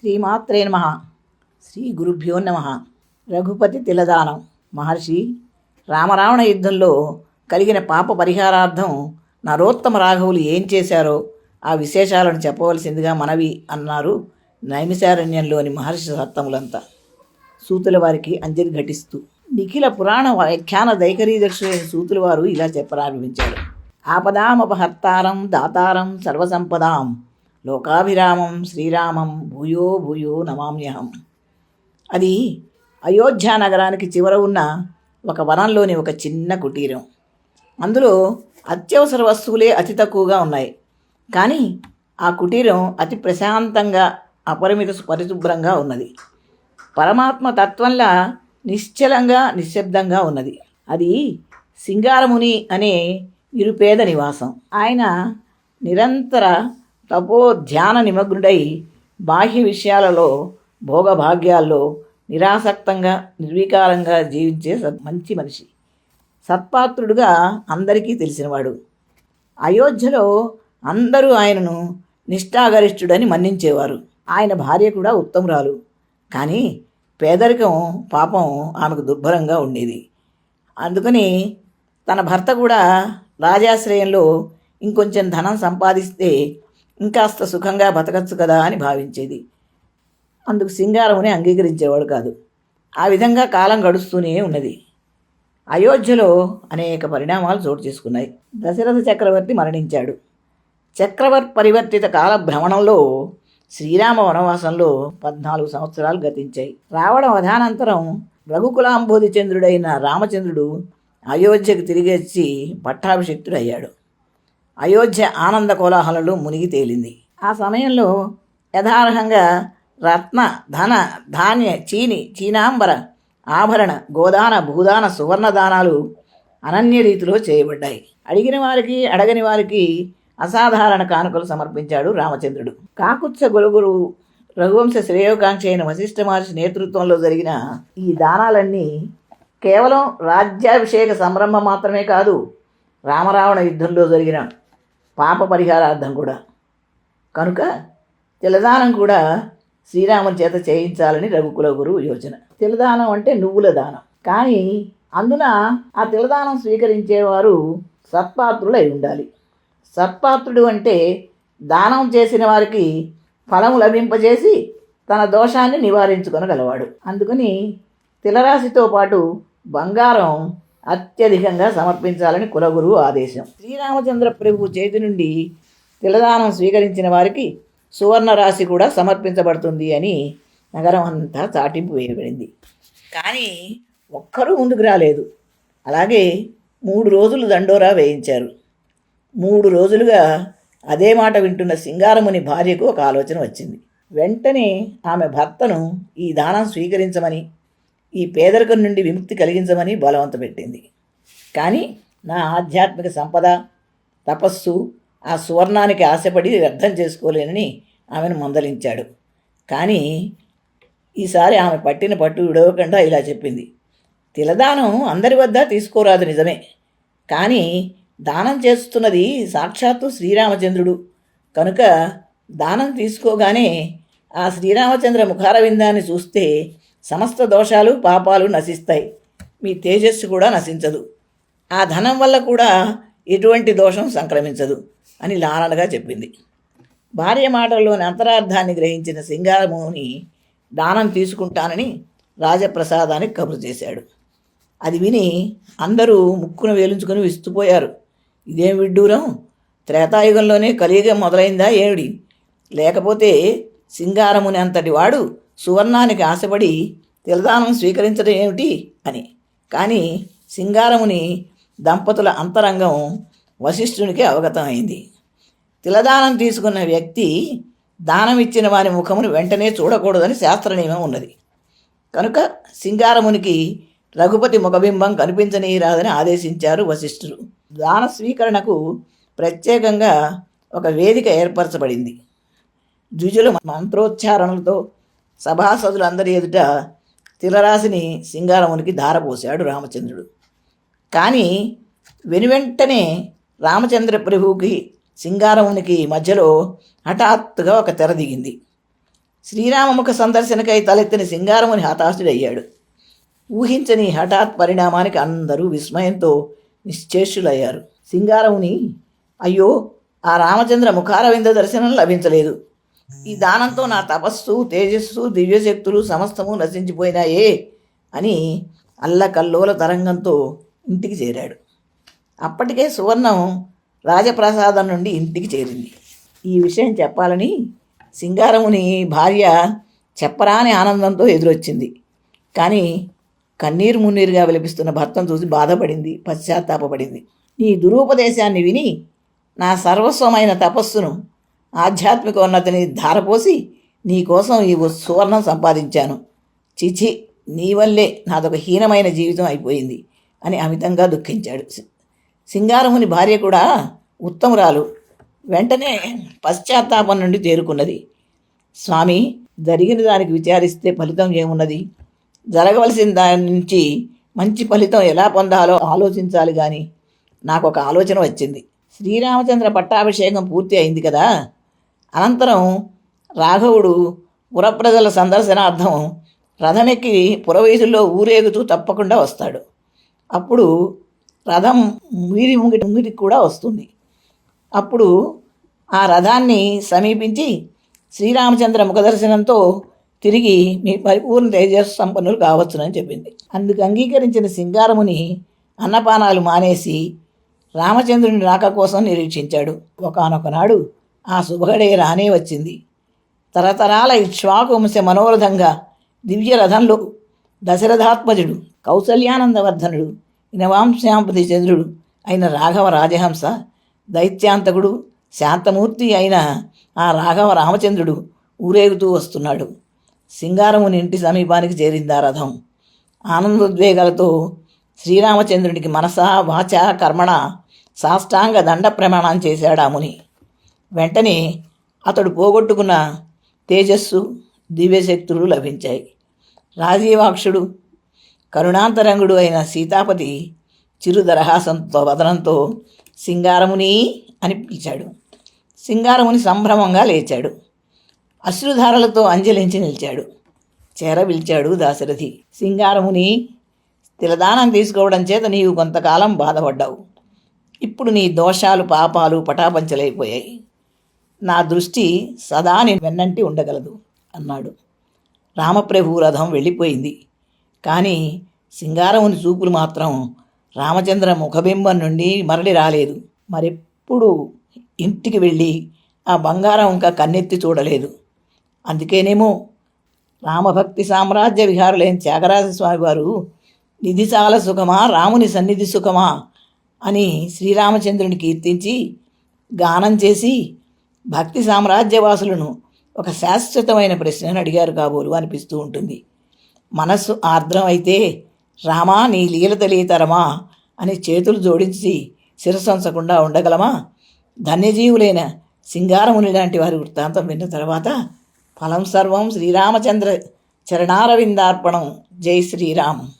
శ్రీమాత్రే నమ. శ్రీ గురుభ్యో నమ. రఘుపతి తిలదానం. మహర్షి రామరావణ యుద్ధంలో కలిగిన పాప పరిహారార్థం నరోత్తమ రాఘవులు ఏం చేశారో ఆ విశేషాలను చెప్పవలసిందిగా మనవి అన్నారు నైమిశారణ్యంలోని మహర్షి సత్తములంతా సూతుల వారికి అంజలి ఘటిస్తూ నిఖిల పురాణ వ్యాఖ్యాన దైకరీదర్శులైన సూతుల వారు ఇలా చెప్పరారంభించారు ఆపదామపహర్తారం దాతారం సర్వసంపదాం. లోకాభిరామం శ్రీరామం భూయో భూయో నమామ్యహం. అది అయోధ్య నగరానికి చివర ఉన్న ఒక వనంలోని ఒక చిన్న కుటీరం. అందులో అత్యవసర వస్తువులే అతి తక్కువగా ఉన్నాయి. కానీ ఆ కుటీరం అతి ప్రశాంతంగా అపరిమిత పరిశుభ్రంగా ఉన్నది. పరమాత్మ తత్వంలా నిశ్చలంగా నిశ్శబ్దంగా ఉన్నది. అది సింగారముని అనే నిరుపేద నివాసం. ఆయన నిరంతర తపో ధ్యాన నిమగ్నుడై బాహ్య విషయాలలో భోగభాగ్యాల్లో నిరాసక్తంగా నిర్వికారంగా జీవించే సత్ మంచి మనిషి. సత్పాత్రుడుగా అందరికీ తెలిసినవాడు. అయోధ్యలో అందరూ ఆయనను నిష్ఠాగరిష్ఠుడని మన్నించేవారు. ఆయన భార్య కూడా ఉత్తమురాలు. కానీ పేదరికం పాపం ఆమెకు దుర్భరంగా ఉండేది. అందుకని తన భర్త కూడా రాజాశ్రయంలో ఇంకొంచెం ధనం సంపాదిస్తే ఇంకాస్త సుఖంగా బతకచ్చు కదా అని భావించేది. అందుకు సింగారముని అంగీకరించేవాడు కాదు. ఆ విధంగా కాలం గడుస్తూనే ఉన్నది. అయోధ్యలో అనేక పరిణామాలు చోటు చేసుకున్నాయి. దశరథ చక్రవర్తి మరణించాడు. చక్రవర్తి పరివర్తిత కాల భ్రమణంలో శ్రీరామ వనవాసంలో పద్నాలుగు సంవత్సరాలు గతించాయి. రావణ వధానంతరం రఘుకులాంబోధి చంద్రుడైన రామచంద్రుడు అయోధ్యకు తిరిగి వచ్చి పట్టాభిషిక్తుడు అయ్యాడు అయోధ్య ఆనంద కోలాహలంలో మునిగి తేలింది. ఆ సమయంలో యథార్హంగా రత్న ధన ధాన్య చీని చీనాంబర ఆభరణ గోదాన భూదాన సువర్ణ దానాలు అనన్య రీతిలో చేయబడ్డాయి. అడిగిన వారికి అడగని వారికి అసాధారణ కానుకలు సమర్పించాడు రామచంద్రుడు. కాకుత్స గురుగురు రఘువంశ శ్రేయోకాంక్ష అయిన వశిష్ఠ మహర్షి నేతృత్వంలో జరిగిన ఈ దానాలన్నీ కేవలం రాజ్యాభిషేక సంరంభం మాత్రమే కాదు రామరావణ యుద్ధంలో జరిగిన పాప పరిహారార్థం కూడా. కనుక తిలదానం కూడా శ్రీరాముని చేత చేయించాలని రఘుకుల గురువు యోచన. తిలదానం అంటే నువ్వుల దానం. కానీ అందున ఆ తిలదానం స్వీకరించేవారు సత్పాత్రులై ఉండాలి. సత్పాత్రుడు అంటే దానం చేసిన వారికి ఫలము లభింపజేసి తన దోషాన్ని నివారించుకొనగలవాడు. అందుకని తిలరాశితో పాటు బంగారం అత్యధికంగా సమర్పించాలని కులగురువు ఆదేశం. శ్రీరామచంద్ర ప్రభు చేతి నుండి తిలదానం స్వీకరించిన వారికి సువర్ణ రాశి కూడా సమర్పించబడుతుంది అని నగరం అంతా చాటింపు వేయబడింది. కానీ ఒక్కరూ ముందుకు రాలేదు. అలాగే మూడు రోజులు దండోరా వేయించారు. మూడు రోజులుగా అదే మాట వింటున్న సింగారముని భార్యకు ఒక ఆలోచన వచ్చింది. వెంటనే ఆమె భర్తను ఈ దానం స్వీకరించమని ఈ పేదరికం నుండి విముక్తి కలిగించమని బలవంత పెట్టింది. కానీ నా ఆధ్యాత్మిక సంపద తపస్సు ఆ సువర్ణానికి ఆశపడి వ్యర్థం చేసుకోలేనని ఆమెను మందలించాడు. కానీ ఈసారి ఆమె పట్టిన పట్టు విడవకుండా ఇలా చెప్పింది. తిలదానం అందరి వద్ద తీసుకోరాదు నిజమే. కానీ దానం చేస్తున్నది సాక్షాత్తు శ్రీరామచంద్రుడు. కనుక దానం తీసుకోగానే ఆ శ్రీరామచంద్ర ముఖారవిందాన్ని చూస్తే సమస్త దోషాలు పాపాలు నశిస్తాయి. మీ తేజస్సు కూడా నశించదు. ఆ ధనం వల్ల కూడా ఎటువంటి దోషం సంక్రమించదు అని లాలనగా చెప్పింది. భార్య మాటల్లోని అంతరార్థాన్ని గ్రహించిన సింగారముని దానం తీసుకుంటానని రాజప్రసాదానికి కబురు చేశాడు. అది విని అందరూ ముక్కును వేలుంచుకొని విస్తుపోయారు. ఇదేం విడ్డూరం? త్రేతాయుగంలోనే కలియుగం మొదలైందా ఏమిడి లేకపోతే సింగారముని అంతటి వాడు సువర్ణానికి ఆశపడి తిలదానం స్వీకరించడం ఏమిటి అని. కానీ సింగారముని దంపతుల అంతరంగం వశిష్ఠునికి అవగతం అయింది తిలదానం తీసుకున్న వ్యక్తి దానం ఇచ్చిన వారి ముఖమును వెంటనే చూడకూడదని శాస్త్ర నియమం ఉన్నది. కనుక సింగారమునికి రఘుపతి ముఖబింబం కనిపించనీయరాదని ఆదేశించారు వశిష్ఠులు. దాన స్వీకరణకు ప్రత్యేకంగా ఒక వేదిక ఏర్పరచబడింది. జుజుల మంత్రోచ్చారణలతో సభాసదులందరి ఎదుట తిలరాశిని సింగారమునికి ధారపోశాడు రామచంద్రుడు. కానీ వెనువెంటనే రామచంద్ర ప్రభువుకి సింగారమునికి మధ్యలో హఠాత్తుగా ఒక తెర దిగింది. శ్రీరామముఖ సందర్శనకై తలెత్తిన సింగారముని హతాశుడయ్యాడు. ఊహించని హఠాత్ పరిణామానికి అందరూ విస్మయంతో నిశ్చేష్యులయ్యారు సింగారముని అయ్యో ఆ రామచంద్ర ముఖారవింద దర్శనం లభించలేదు. ఈ దానంతో నా తపస్సు తేజస్సు దివ్యశక్తులు సమస్తము నశించిపోయినాయే అని అల్లకల్లోల తరంగంతో ఇంటికి చేరాడు. అప్పటికే సువర్ణం రాజప్రసాదం నుండి ఇంటికి చేరింది. ఈ విషయం చెప్పాలని సింగారముని భార్య చెప్పరాని ఆనందంతో ఎదురొచ్చింది. కానీ కన్నీరు మున్నీరుగా విలపిస్తున్న భర్తను చూసి బాధపడింది పశ్చాత్తాపపడింది. నీ దురూపదేశాన్ని విని నా సర్వస్వమైన తపస్సును ఆధ్యాత్మిక ఉన్నతిని ధారపోసి నీకోసం ఈ సువర్ణం సంపాదించాను. చిచి నీ వల్లే నాదొక హీనమైన జీవితం అయిపోయింది అని అమితంగా దుఃఖించాడు. సింగారముని భార్య కూడా ఉత్తమురాలు. వెంటనే పశ్చాత్తాపం నుండి తేరుకున్నది. స్వామి జరిగిన దానికి విచారిస్తే ఫలితం ఏమున్నది? జరగవలసిన దాని నుంచి మంచి ఫలితం ఎలా పొందాలో ఆలోచించాలి కానీ నాకు ఒక ఆలోచన వచ్చింది. శ్రీరామచంద్ర పట్టాభిషేకం పూర్తి అయింది కదా? అనంతరం రాఘవుడు పురప్రజల సందర్శనార్థం రథమెక్కి పురవీధుల్లో ఊరేగుతూ తప్పకుండా వస్తాడు. అప్పుడు రథం మీరి ముంగిటి ముంగిటికి కూడా వస్తుంది. అప్పుడు ఆ రథాన్ని సమీపించి శ్రీరామచంద్ర ముఖదర్శనంతో తిరిగి మీ పరిపూర్ణ తేజస్సు సంపన్నులు కావచ్చునని చెప్పింది. అందుకు అంగీకరించిన సింగారముని అన్నపానాలు మానేసి రామచంద్రుని రాక కోసం నిరీక్షించాడు. ఒకనొకనాడు ఆ శుభగడే రానే వచ్చింది. తరతరాల ఇక్ష్వాకువంశ మనోరథంగా దివ్య రథంలో దశరథాత్మజుడు కౌసల్యానందవర్ధనుడు ఇనవాంశాంపతి చంద్రుడు అయిన రాఘవ రాజహంస దైత్యాంతకుడు శాంతమూర్తి అయిన ఆ రాఘవ రామచంద్రుడు ఊరేగుతూ వస్తున్నాడు. సింగారముని ఇంటి సమీపానికి చేరింది ఆ రథం? ఆనందోద్వేగాలతో శ్రీరామచంద్రుడికి మనసా వాచ కర్మణ సాష్టాంగ దండ ప్రమాణం చేశాడు ఆ ముని? వెంటనే అతడు పోగొట్టుకున్న తేజస్సు దివ్యశక్తులు లభించాయి. రాజీవాక్షుడు కరుణాంతరంగుడు అయిన సీతాపతి చిరు దరహాసంతో వదనంతో సింగారముని అని పిలిచాడు. సింగారముని సంభ్రమంగా లేచాడు. అశ్రుధారలతో అంజలించి నిలిచాడు. చేర పిలిచాడు దాశరథి. సింగారముని తిలదానం తీసుకోవడం చేత నీవు కొంతకాలం బాధపడ్డావు. ఇప్పుడు నీ దోషాలు పాపాలు పటాపంచలైపోయాయి. నా దృష్టి సదా నేను వెన్నంటి ఉండగలదు అన్నాడు. రామప్రభు రథం వెళ్ళిపోయింది. కానీ సింగారముని చూపులు మాత్రం రామచంద్ర ముఖబింబం నుండి మరలి రాలేదు. మరెప్పుడు ఇంటికి వెళ్ళి ఆ బంగారం ఇంకా కన్నెత్తి చూడలేదు. అందుకేనేమో రామభక్తి సామ్రాజ్య విహారులైన త్యాగరాజస్వామి వారు నిధి చాలా సుఖమా రాముని సన్నిధి సుఖమా అని శ్రీరామచంద్రుని కీర్తించి గానం చేసి భక్తి సామ్రాజ్యవాసులను ఒక శాశ్వతమైన ప్రశ్నను అడిగారు కాబోలు అనిపిస్తూ ఉంటుంది. మనస్సు ఆర్ద్రం అయితే రామా నీ లీల తెలియతరమా అని చేతులు జోడించి శిరసంచకుండా ఉండగలమా? ధన్యజీవులైన సింగారముని లాంటి వారి వృత్తాంతం విన్న తర్వాత ఫలం సర్వం శ్రీరామచంద్ర చరణారవిందార్పణం. జై శ్రీరామ్.